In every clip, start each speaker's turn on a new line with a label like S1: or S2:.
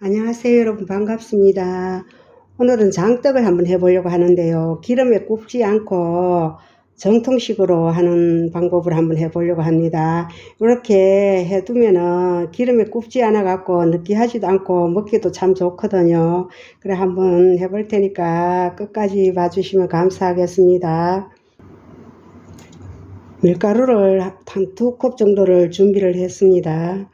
S1: 안녕하세요 여러분 반갑습니다. 오늘은 장떡을 한번 해보려고 하는데요. 기름에 굽지 않고 정통식으로 하는 방법을 한번 해보려고 합니다. 이렇게 해두면은 기름에 굽지 않아 갖고 느끼하지도 않고 먹기도 참 좋거든요. 그래 한번 해볼 테니까 끝까지 봐주시면 감사하겠습니다. 밀가루를 한 두 컵 정도를 준비를 했습니다.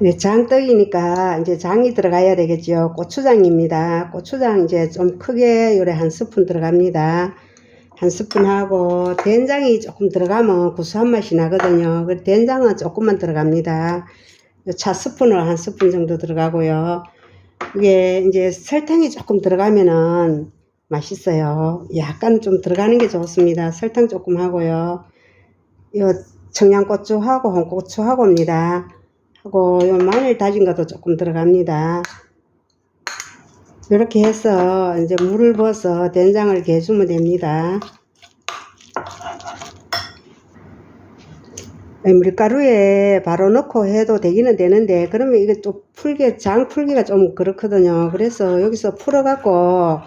S1: 네, 장떡이니까 이제 장이 들어가야 되겠죠. 고추장입니다. 고추장 이제 좀 크게 요래 한 스푼 들어갑니다. 한 스푼 하고 된장이 조금 들어가면 구수한 맛이 나거든요. 그 된장은 조금만 들어갑니다. 차 스푼으로 한 스푼 정도 들어가고요. 이게 이제 설탕이 조금 들어가면은 맛있어요. 약간 좀 들어가는 게 좋습니다. 설탕 조금 하고요. 요 청양고추하고 홍고추하고입니다. 하고 요 마늘 다진 것도 조금 들어갑니다. 이렇게 해서 이제 물을 부어서 된장을 개주면 됩니다. 밀가루에 바로 넣고 해도 되기는 되는데 그러면 이게 또 풀게 장 풀기가 좀 그렇거든요. 그래서 여기서 풀어 갖고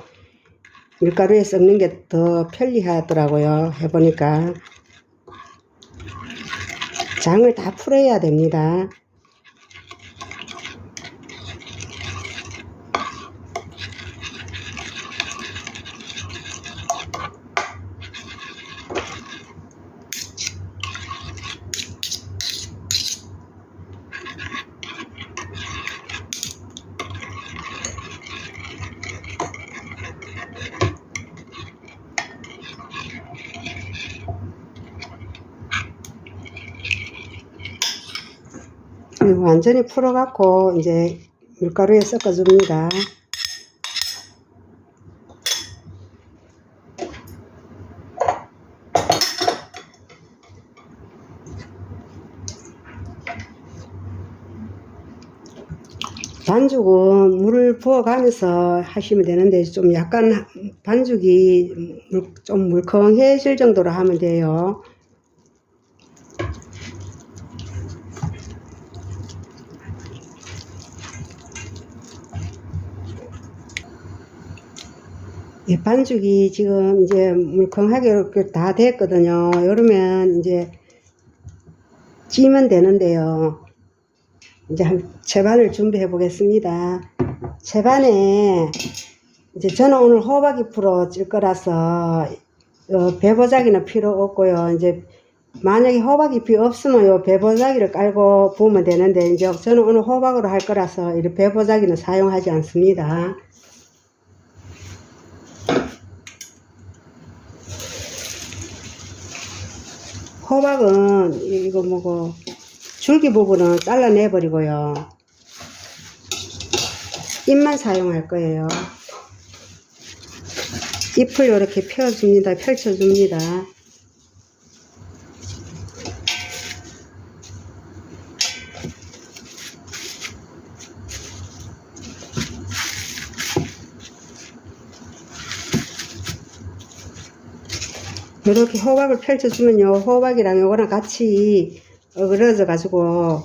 S1: 밀가루에 섞는 게 더 편리하더라고요. 해보니까 장을 다 풀어야 됩니다. 완전히 풀어갖고 이제 밀가루에 섞어줍니다. 반죽은 물을 부어가면서 하시면 되는데 좀 약간 반죽이 물- 좀 물컹해질 정도로 하면 돼요. 예, 반죽이 지금 이제 물컹하게 이렇게 다 됐거든요. 이러면 이제 찌면 되는데요. 이제 한 채반을 준비해 보겠습니다. 채반에 이제 저는 오늘 호박이 풀어 찔 거라서 어, 배보자기는 필요 없고요. 이제 만약에 호박잎이 없으면 요 배보자기를 깔고 부으면 되는데 이제 저는 오늘 호박으로 할 거라서 이 배보자기는 사용하지 않습니다. 호박은 이거 뭐고 줄기 부분은 잘라내 버리고요. 잎만 사용할 거예요. 잎을 이렇게 펴줍니다. 펼쳐줍니다. 이렇게 호박을 펼쳐주면요. 호박이랑 요거랑 같이 어그러져 가지고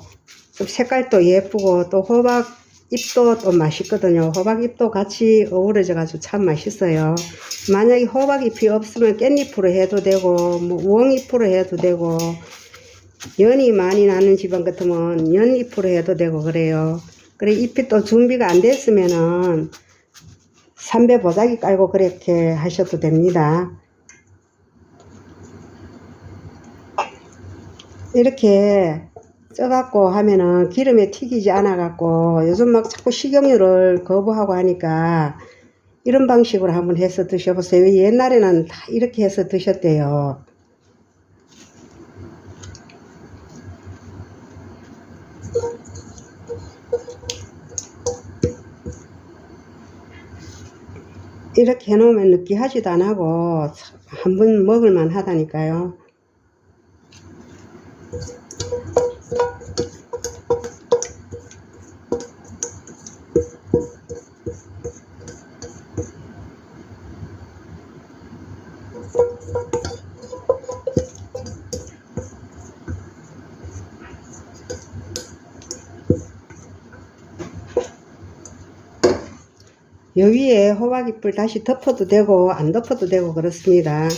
S1: 좀 색깔도 예쁘고 또 호박 잎도 또 맛있거든요. 호박 잎도 같이 어우러져 가지고 참 맛있어요. 만약에 호박 잎이 없으면 깻잎으로 해도 되고 뭐 우엉잎으로 해도 되고 연이 많이 나는 집안 같으면 연잎으로 해도 되고 그래요. 그래 잎이 또 준비가 안 됐으면은 삼배 보자기 깔고 그렇게 하셔도 됩니다. 이렇게 쪄갖고 하면은 기름에 튀기지 않아갖고 요즘 막 자꾸 식용유를 거부하고 하니까 이런 방식으로 한번 해서 드셔보세요. 옛날에는 다 이렇게 해서 드셨대요. 이렇게 해놓으면 느끼하지도 안 하고 한 번 먹을만 하다니까요. 여기에 호박잎을 다시 덮어도 되고 안 덮어도 되고 그렇습니다.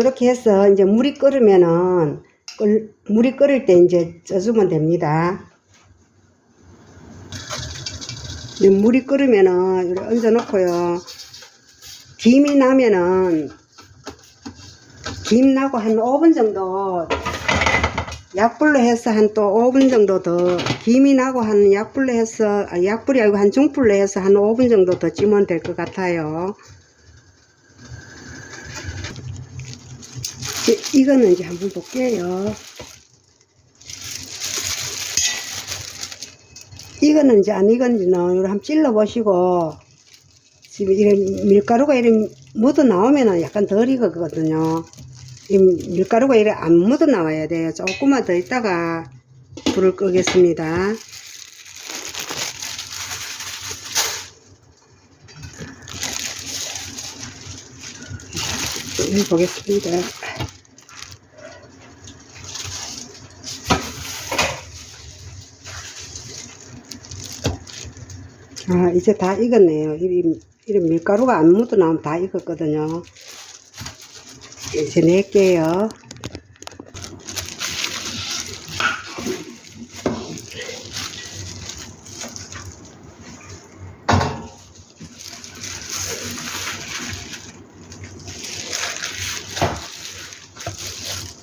S1: 이렇게 해서 이제 물이 끓으면은 끓- 물이 끓을 때 이제 쪄주면 됩니다. 물이 끓으면은 얹어 놓고요. 김이 나면은 김 나고 한 5분 정도 약불로 해서 한 또 5분 정도 더 김이 나고 한 약불로 해서 아, 약불이 아니고 한 중불로 해서 한 5분 정도 더 찌면 될 것 같아요. 이- 이거는 이제 한번 볼게요. 이거는 이제 안 익은지는 이거 한번 찔러 보시고 지금 이런 밀가루가 이런 묻어 나오면은 약간 덜 익었거든요. 이 밀가루가 이래 안 묻어 나와야 돼요. 조금만 더 있다가 불을 끄겠습니다. 좀 보겠습니다. 아, 이제 다 익었네요. 이, 이런 밀가루가 안 묻어 나오면 다 익었거든요. 이제 낼게요.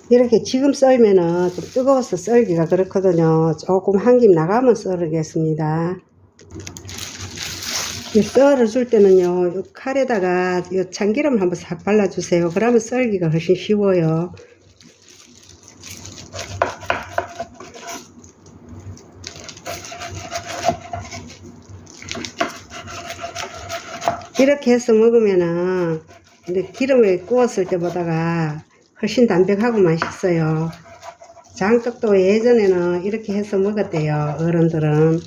S1: 이렇게 지금 썰면은 좀 뜨거워서 썰기가 그렇거든요. 조금 한 김 나가면 썰겠습니다. 이 썰어줄 때는요, 요 칼에다가 요 참기름을 한번 싹 발라주세요. 그러면 썰기가 훨씬 쉬워요. 이렇게 해서 먹으면은, 기름에 구웠을 때보다가 훨씬 담백하고 맛있어요. 장떡도 예전에는 이렇게 해서 먹었대요, 어른들은.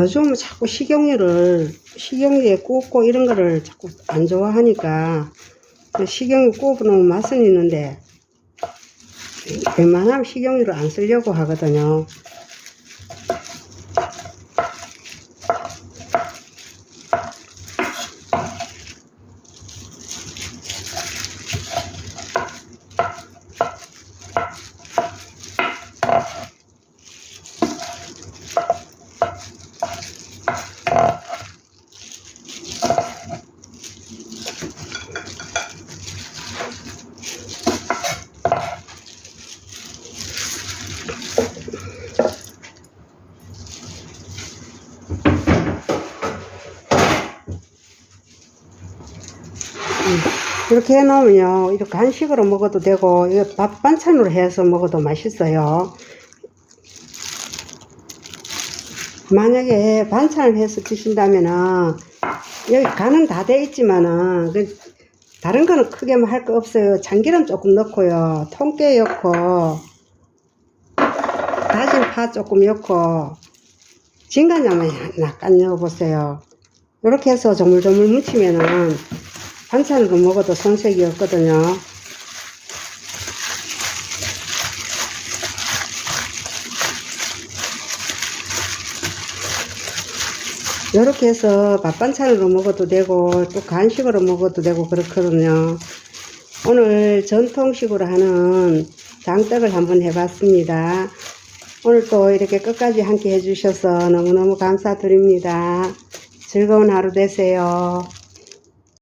S1: 요즘은 자꾸 식용유를 식용유에 굽고 이런 거를 자꾸 안 좋아하니까 그 식용유 굽으면 맛은 있는데 웬만하면 식용유를 안 쓰려고 하거든요. 이렇게 해놓으면요 이렇게 한식으로 먹어도 되고 이거 밥 반찬으로 해서 먹어도 맛있어요. 만약에 반찬을 해서 드신다면은 여기 간은 다 돼 있지만은 그 다른 거는 크게 뭐할거 없어요. 참기름 조금 넣고요. 통깨 넣고 다진 파 조금 넣고 진간장만 약간 넣어보세요. 이렇게 해서 조물조물 무치면은 반찬으로 먹어도 손색이 없거든요. 이렇게 해서 밥 반찬으로 먹어도 되고 또 간식으로 먹어도 되고 그렇거든요. 오늘 전통식으로 하는 장떡을 한번 해봤습니다. 오늘 또 이렇게 끝까지 함께 해주셔서 너무너무 감사드립니다. 즐거운 하루 되세요.